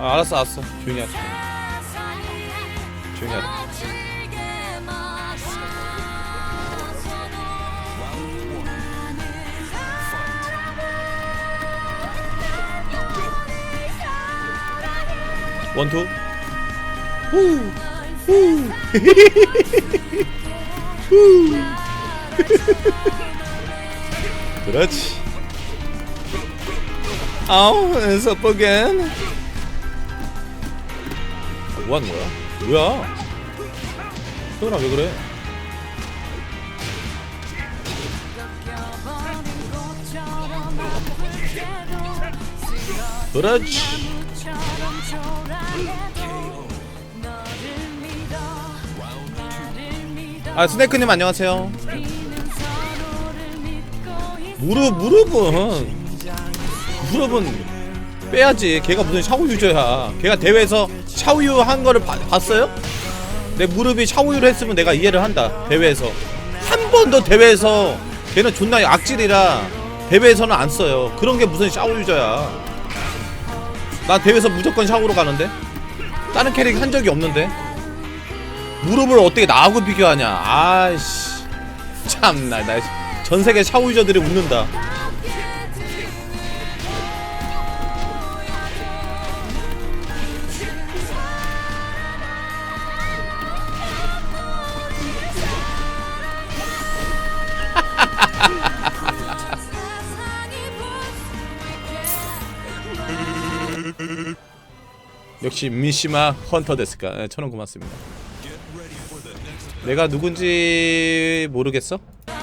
아, 알았어 알았어 조용히 하자 조용히 하자 원투 후. 후. 후. 그렇지 아우 again 아, 뭐 하는 거야? 뭐야? 소연아 왜 그래? 그렇지 아 스네크님 안녕하세요 무릎 무릎은 무릎은 빼야지 걔가 무슨 샤워 유저야 걔가 대회에서 샤워유 한 거를 봐- 봤어요? 내 무릎이 샤워유를 했으면 내가 이해를 한다 대회에서. 한 번도 대회에서 걔는 존나 악질이라 대회에서는 안 써요. 그런 게 무슨 샤워 유저야. 나 대회에서 무조건 샤워로 가는데? 다른 캐릭 한 적이 없는데? 무릎을 어떻게 나하고 비교하냐? 아이씨. 참나 나 전세계 샤워 유저들이 웃는다 역시 미시마 헌터 데스까 네, 천원 고맙습니다 내가 누군지 모르겠어? 어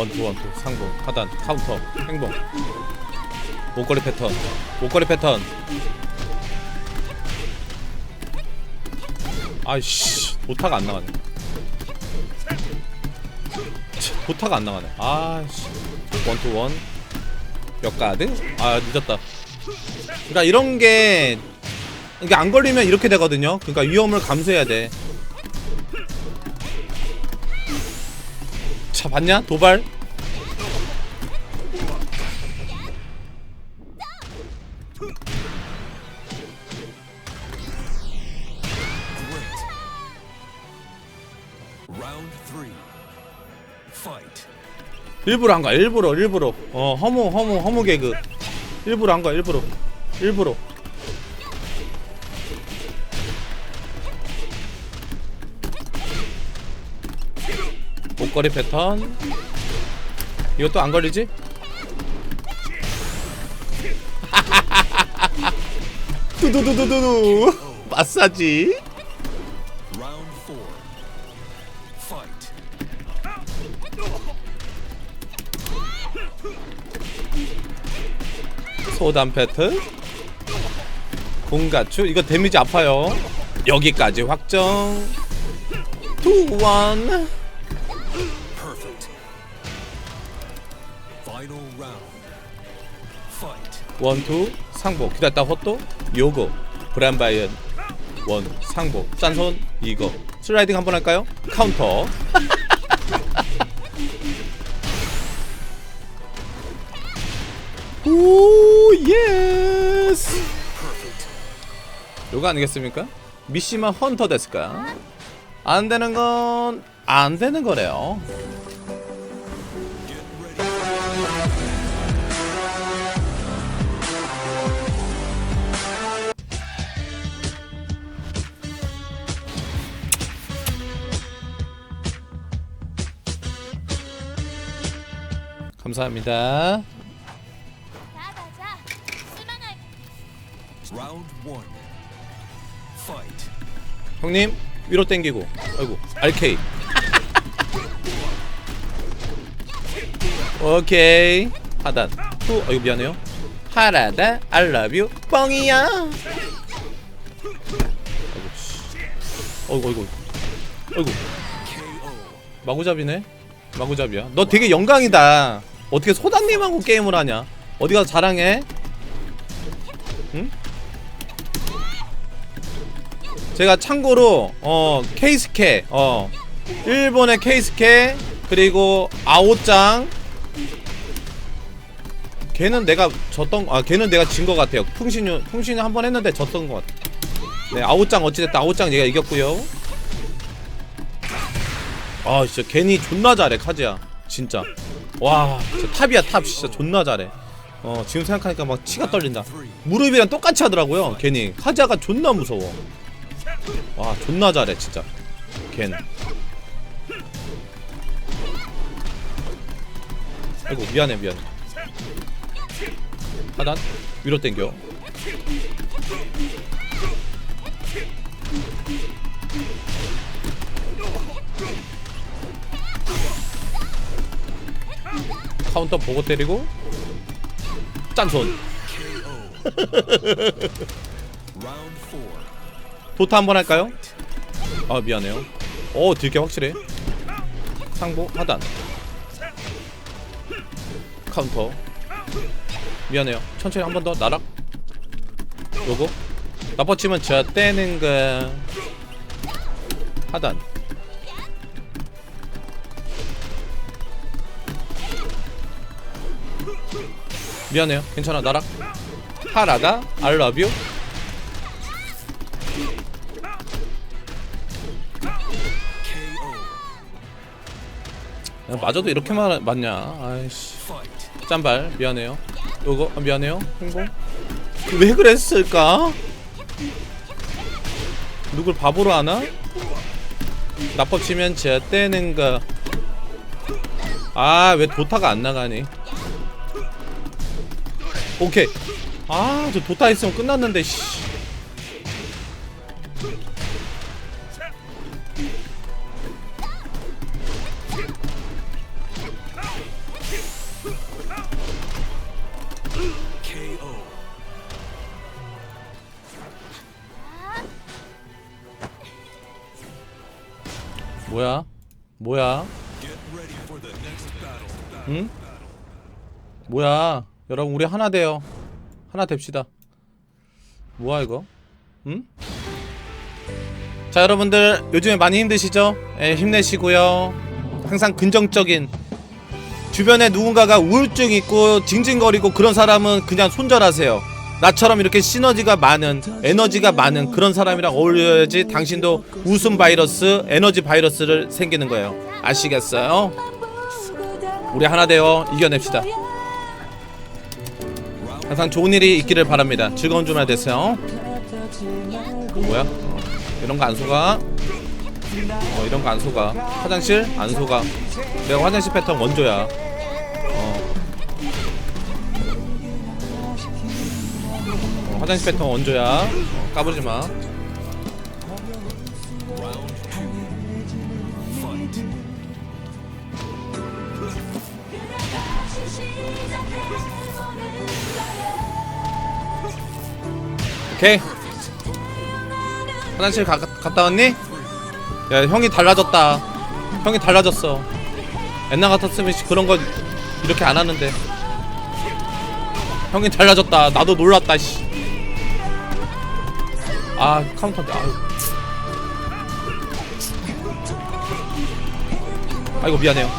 원투 원투. 상봉 하단 카운터 행봉 목걸이 패턴 목걸이 패턴. 아이씨 도타가 안 나가네. 치, 도타가 안 나가네. 아이씨. 원투 원몇 가드? 아 늦었다. 그러니까 이런 게 이게 안 걸리면 이렇게 되거든요. 그러니까 위험을 감수해야 돼 자 봤냐? 도발. 일부러 한 거야 일부러 일부러. 어 허무 허무 허무 개그. 일부러 한 거야 일부러. 일부러 목걸이 패턴. 이것도 안 걸리지? 두두두두두 마사지. 소단 패트 공가추. 이거 데미지 아파요. 여기까지 확정. 투원 원투 상보 기다렸다 헛도 요거. 브란바이언 원 상보 짠손. 이거. 슬라이딩 한번 할까요? 카운터 오 예스 요거 아니겠습니까? 미시마 헌터 데스까? 안 되는 건 안 되는 거래요. 감사합니다. 형님 위로 땡기고 아이고 RK 오케이. 하단. 후. 아이고 미안해요. 하라다. I love you. 뻥이야. 어이구 어이구 어이구 KO. 마구잡이네. 마구잡이야. 너 되게 영광이다. 어떻게 소다님하고 게임을 하냐? 어디 가서 자랑해? 응? 제가 참고로 어 케이스케 어. 일본의 케이스케 그리고 아오짱 걔는 내가 졌던 아 걔는 내가 진 것 같아요. 풍신유 풍신유 한 번 했는데 졌던 것 같아. 네 아오짱 어찌됐든 아오짱 얘가 이겼고요. 아 진짜 괜히 존나 잘해 카즈야. 진짜. 와 진짜 탑이야 탑. 진짜 존나 잘해. 어 지금 생각하니까 막 치가 떨린다. 무릎이랑 똑같이 하더라고요 괜히. 카즈야가 존나 무서워. 와 존나 잘해 진짜. 걘 아이고 미안해 미안해 하단 위로 땡겨. 카운터 보고 때리고 짠손. 도타 한번 할까요? 아 미안해요. 오 들게 확실해. 상보 하단. 카운터 미안해요. 천천히 한 번 더 나락 요거. 나뻗치면 저 떼는 거. 하단. 미안해요. 괜찮아. 나락 하라다. 야, 맞아도 이렇게만 맞냐. 아이씨. 짠발. 미안해요 요거 아, 미안해요. 행복? 왜 그랬을까? 누굴 바보로 하나? 나법 치면 쟤 떼는 거아왜 도타가 안 나가니? 오케이. 아 저 도타 있으면 끝났는데 씨 뭐야 여러분 우리 하나 돼요 하나 됩시다 뭐야 이거 응? 자 여러분들 요즘에 많이 힘드시죠? 예, 힘내시고요 항상 긍정적인 주변에 누군가가 우울증 있고 징징거리고 그런 사람은 그냥 손절하세요 나처럼 이렇게 시너지가 많은 에너지가 많은 그런 사람이랑 어울려야지 당신도 웃음 바이러스 에너지 바이러스를 생기는 거예요 아시겠어요? 우리 하나 되어 이겨냅시다. 항상 좋은 일이 있기를 바랍니다. 즐거운 주말 되세요. 뭐야? 어, 이런 거 안 속아. 어, 이런 거 안 속아. 화장실 안 속아. 내가 화장실 패턴 원조야. 어. 어, 화장실 패턴 원조야. 어, 까불지 마. 오케이. 화장실 가, 갔다 왔니? 야 형이 달라졌다. 형이 달라졌어. 옛날 같았으면 씨, 그런 거 이렇게 안 하는데. 형이 달라졌다. 나도 놀랐다. 씨. 아 카운터인데. 아유. 아이고 미안해요.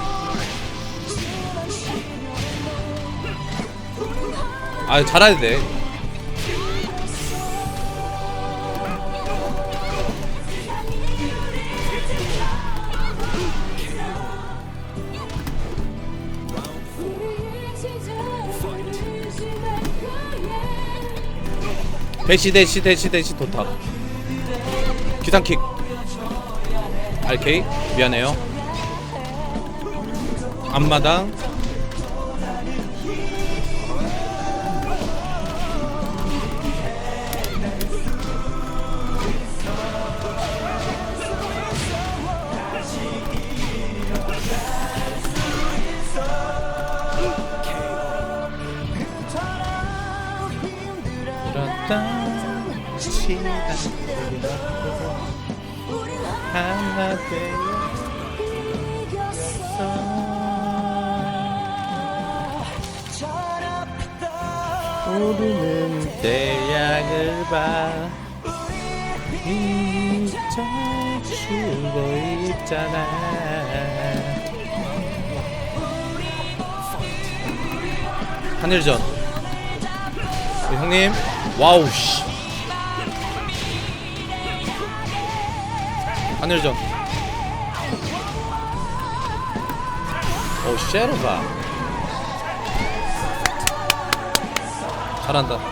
아 잘해야 돼. 대시 대시 대시 대시 도타. 기상킥. RK 미안해요. 앞마당 하나 되어 우리는 태양을 봐 잊혀주고 있잖아 하늘전 네, 형님 와우 씨 하늘전 오 쉐르바. 잘한다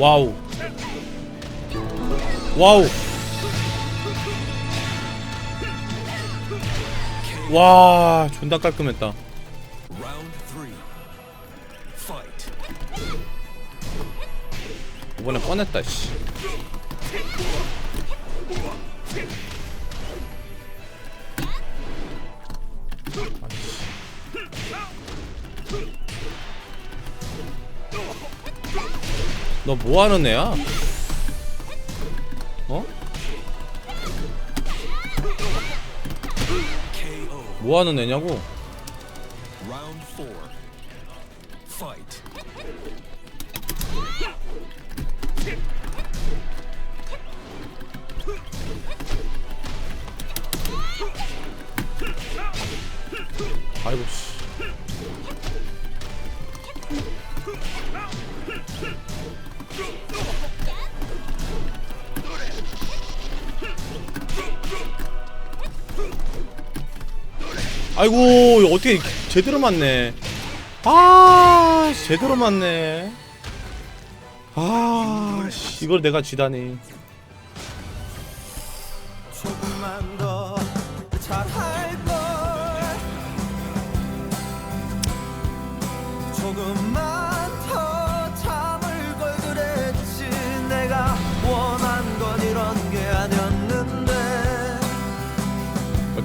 와우. 와우. 와 존나 깔끔했다. 이번에 꺼냈다 씨 너 뭐하는 애야? 어? 뭐하는 애냐고? 아이고 씨 아이고 어떻게 제대로 맞네. 아 제대로 맞네. 아 씨, 이걸 내가 쥐다니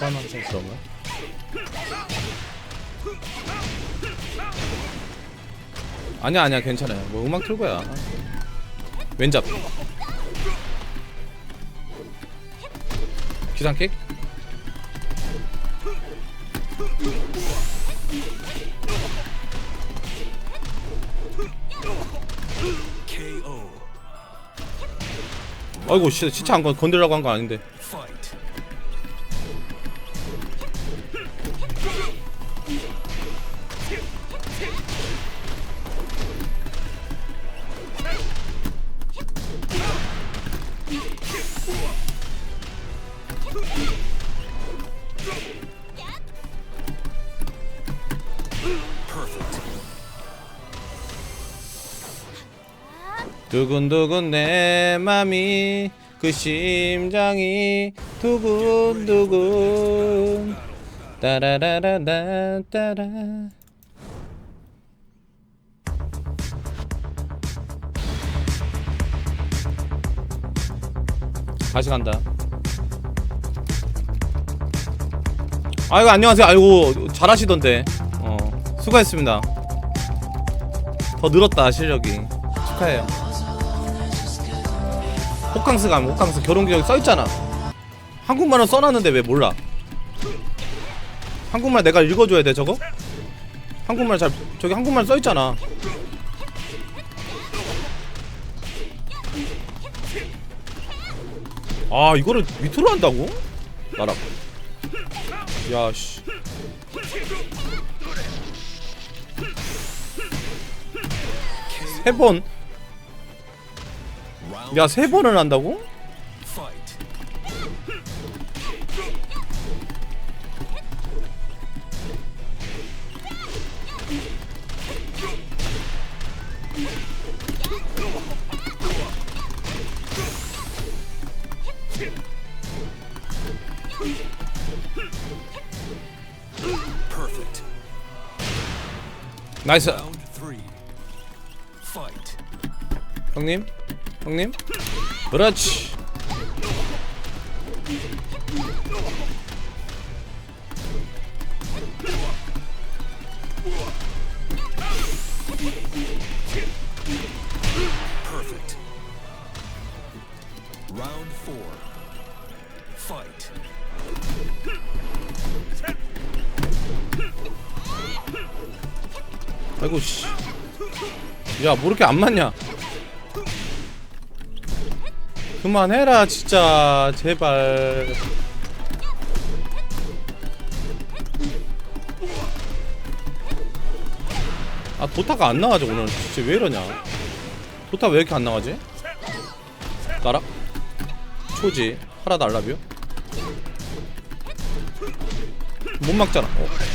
항상 그런가? 아니야 아니야 괜찮아요 뭐 음악 틀 거야 왼잡 기상킥. 아이고 씨 시차 안 건, 건드리려고 한 거 아닌데 두근두근 내 맘이 그 심장이 두근두근. 따라라라라 따라. 다시 간다. 아이고 안녕하세요. 아이고 잘하시던데. 어 수고했습니다. 더 늘었다 실력이 축하해요 호캉스 가면 호캉스 결혼 기록 써있잖아. 한국말은 써놨는데 왜 몰라? 한국말 내가 읽어줘야 돼 저거? 한국말 잘 저기 한국말 써있잖아. 아 이거를 밑으로 한다고? 나라 야씨. 세번 야 세 번을 한다고? 나이스. 형님 형님 그렇지 Perfect. Round four. Fight. 아이고 씨 야 뭐 이렇게 안 맞냐 그만해라 진짜. 제발. 아 도타가 안 나가지 오늘 진짜 왜 이러냐? 도타 왜 이렇게 안 나가지? 나라. 초지. 하라 달라뷰. 못 막잖아. 어.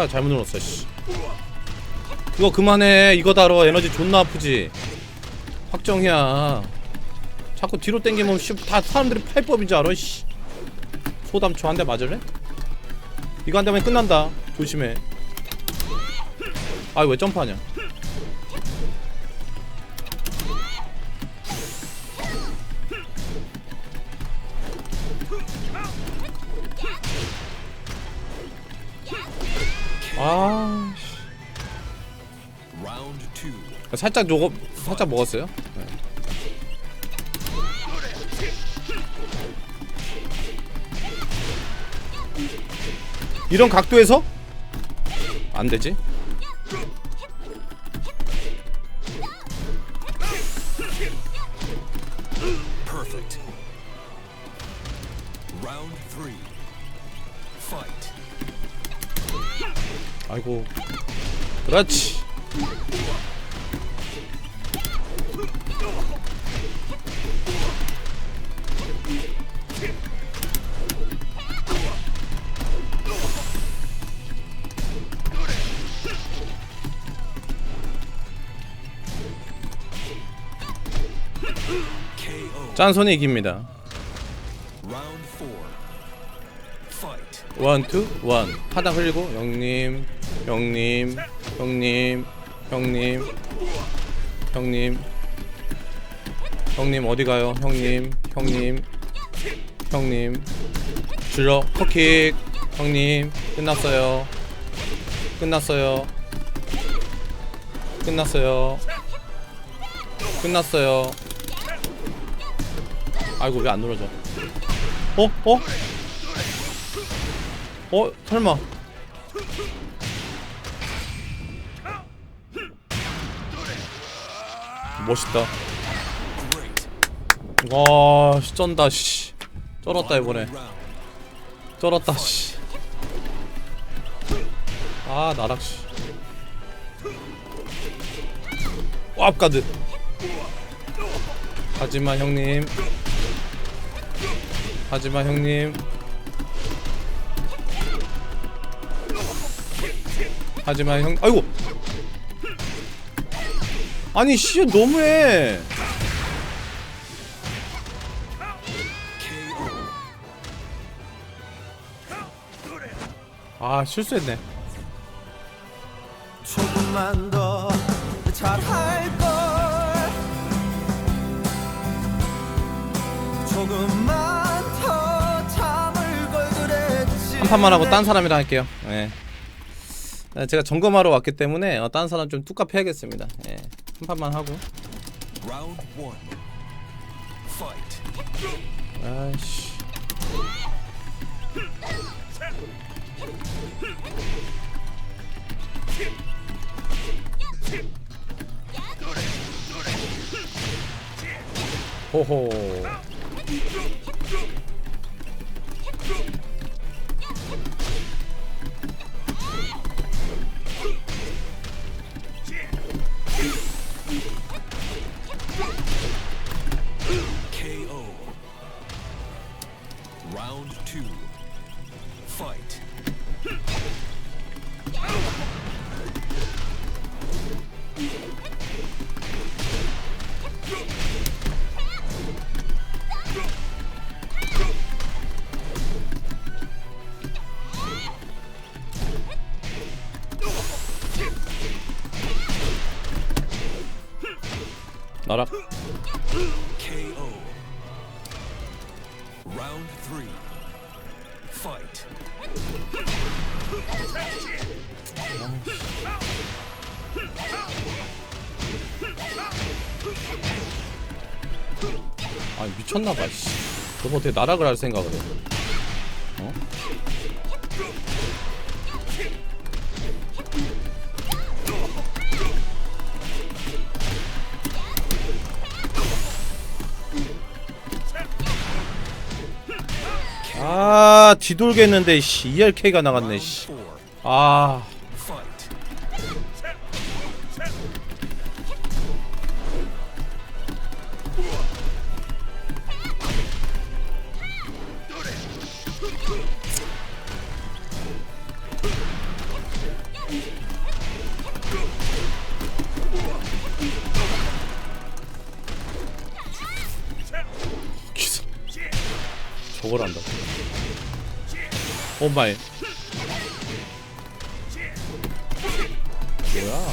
아 잘못 눌렀어 씨. 그거 그만해. 이거 다뤄 에너지 존나 아프지. 확정이야. 자꾸 뒤로 땡기면 씨, 다 사람들이 팔법인 줄 알아 씨. 소담초 한 대 맞을래? 이거 한 대면 끝난다. 조심해. 아왜 점프하냐 아. 살짝 요거 살짝 먹었어요. 네. 이런 각도에서 안 되지? 그렇지. 짠손이 이깁니다. Round four. Fight. 원, 투, 원. 하다 흘리고 형님, 형님, 형님, 형님, 형님, 형님 어디 가요? 형님, 형님, 형님. 줄여 커킥. 형님 끝났어요. 끝났어요. 끝났어요. 끝났어요. 아이고 왜 안 눌러져? 어? 어? 어? 설마 멋있다. 와 씨, 쩐다 씨. 쩔었다 이번에. 쩔었다 씨아 나락 씨. 왑가드. 하지만 형님. 하지마 형님. 하지마 형 아이고 아니 씨 너무해. 아 실수했네. 조금만 더 잘할걸. 조금만 더 잠을 걸 그랬지. 한 판만 하고 딴 사람이랑 할게요. 예. 네, 제가 점검하러 왔기 때문에 어, 딴 사람 좀 뚝갑 해야겠습니다. 예. 한 판만 하고. 아이씨 호호 미쳤나봐 씨 너뭐 어떻게 나락을 할 생각을 해 어? 아 뒤돌겠는데 씨 ERK가 나갔네 씨. 아 오마이. 뭐야?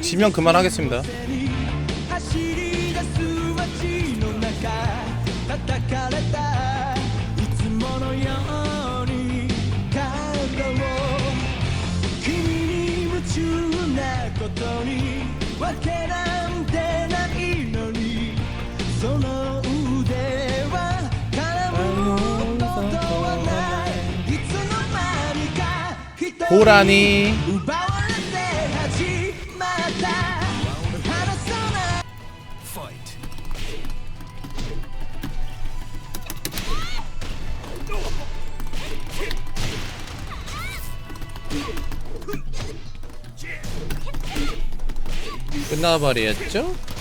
지면 그만하겠습니다 고라니 끝나버렸죠?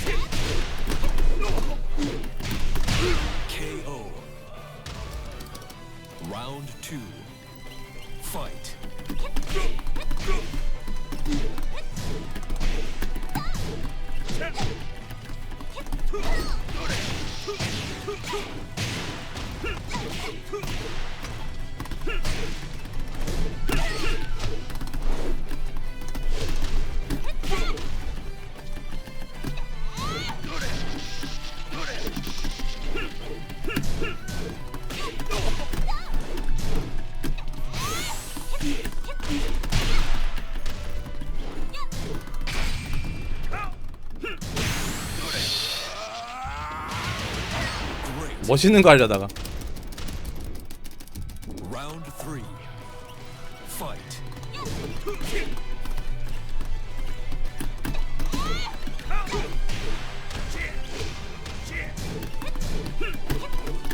멋있는 거 하려다가.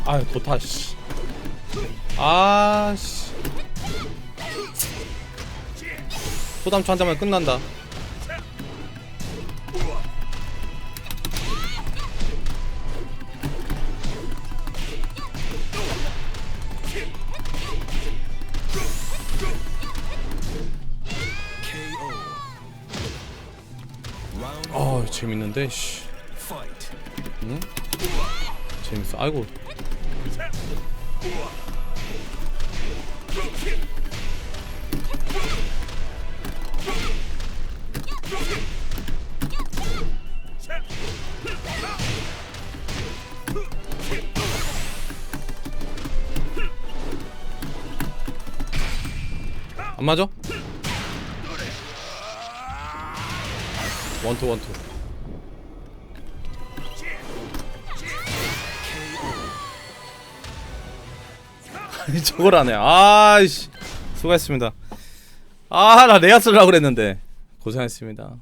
아유 도타 씨. 아 씨. 소담초 한 잔만 끝난다 아 재밌는데 씨 fight. 재밌어 아이고 안 맞아? 원투 원투 저걸 하네. 아이씨. 수고했습니다. 아, 나 레아 쓰려고 그랬는데. 고생했습니다.